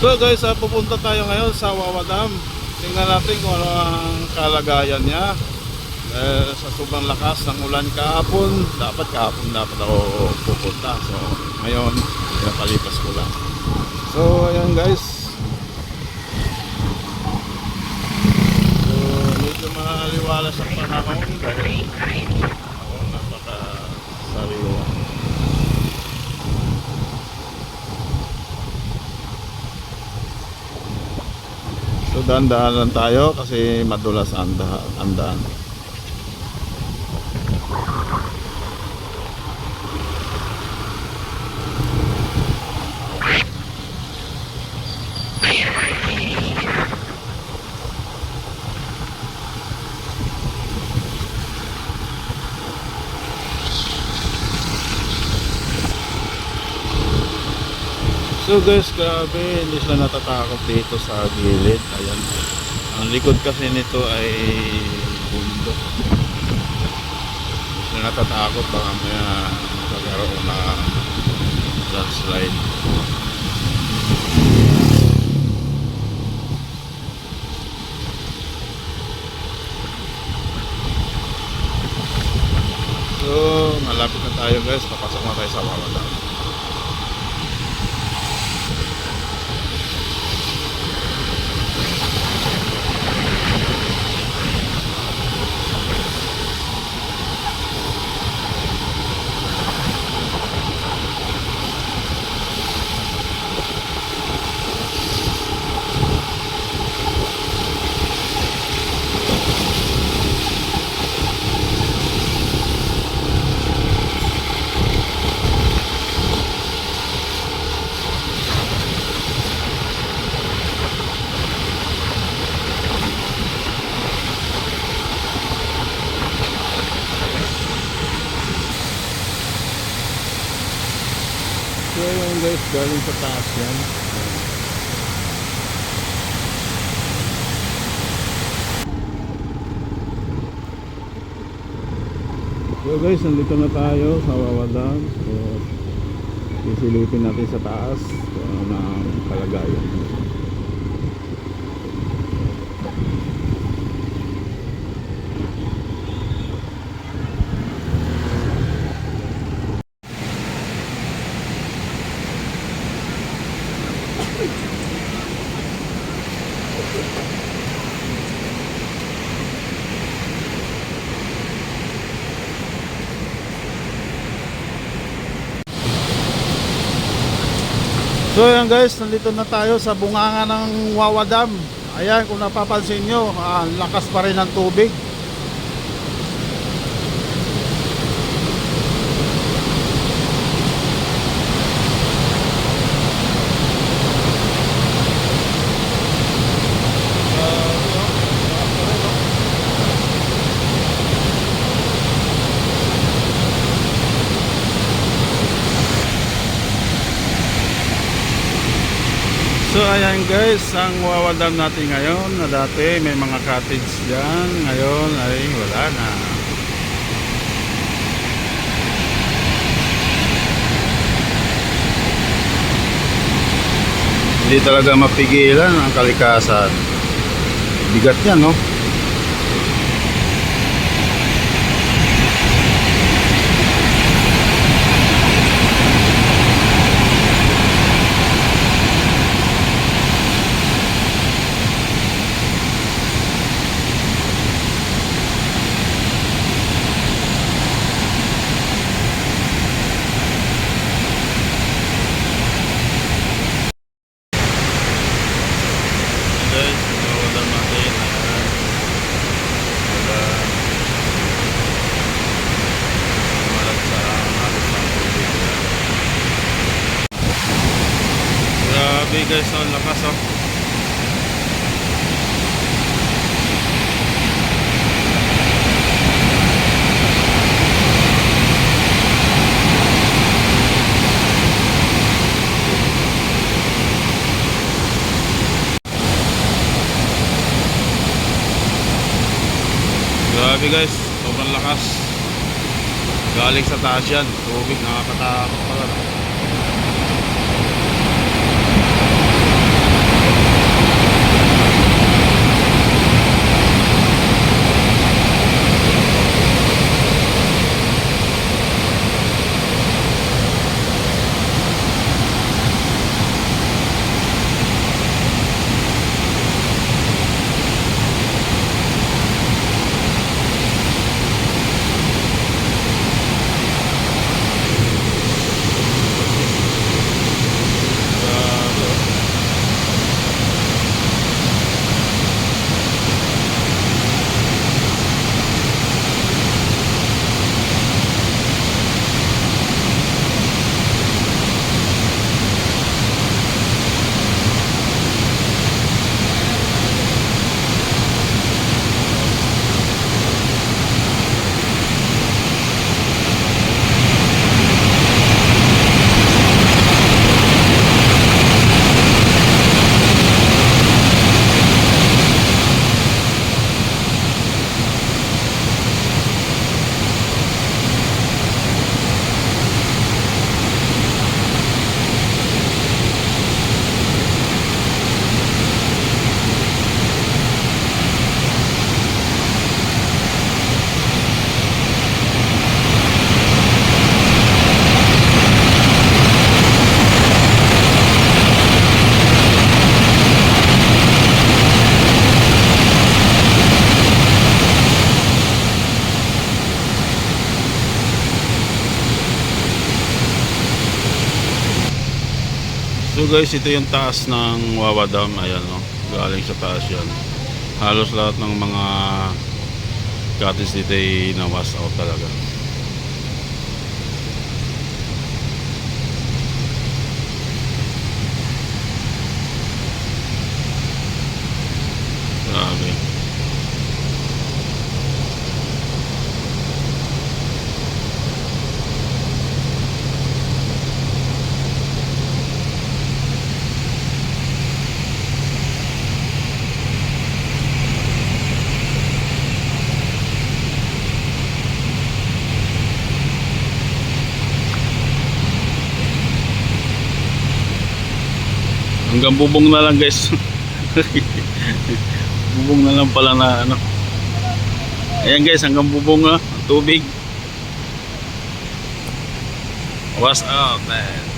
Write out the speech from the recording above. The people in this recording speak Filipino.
So guys, ah, pupunta tayo ngayon sa Wawa Dam. Tingnan natin kung ano ang kalagayan niya. Dahil sa sobrang lakas ng ulan kahapon, dapat kahapon dapat ako pupunta. So ngayon, pinapalipas ko lang. So ayan guys. So medyo maliwalas ang panahon dahil ako napaka sariwa. So dahan-dahan lang tayo kasi madulas ang daan. So guys, grabe, hindi sila natatakot dito sa gilid. Ayan. Ang likod kasi nito ay bundok. Hindi sila natatakot baka may magkaroon na landslide. So, malapit na tayo guys. Papasok na tayo sa Wawala. So yun guys, galing sa taas yan. So guys, nandito na tayo sa Wawadan. So, isilipin natin sa taas kung ano ang kalagayan. So ayan guys, nandito na tayo sa bunganga ng Wawa Dam. Ayan, kung napapansin nyo, ah, lakas pa rin ng tubig. So ayan guys, ang Wawa Dam natin ngayon na dati may mga cottage dyan, ngayon ay wala na. Hindi talaga mapigilan ang kalikasan. Bigat yan, no? guys, nawawalan natin. Ayan. Wala. Malat sa halos ng tubig. Grabe guys, ang lakas oh. Grabe guys, sobrang lakas. Galing sa taas yan, tubig, nakakatakot pala. you So guys, ito yung taas ng Wawa Dam. Ayan, no? Galing sa taas yan. Halos lahat ng mga cottage dito ay na-wash out talaga. Grabe. Hanggang bubong na lang guys. bubong na lang pala na ano. Ayan guys, hanggang bubong na. Tubig. Was out man.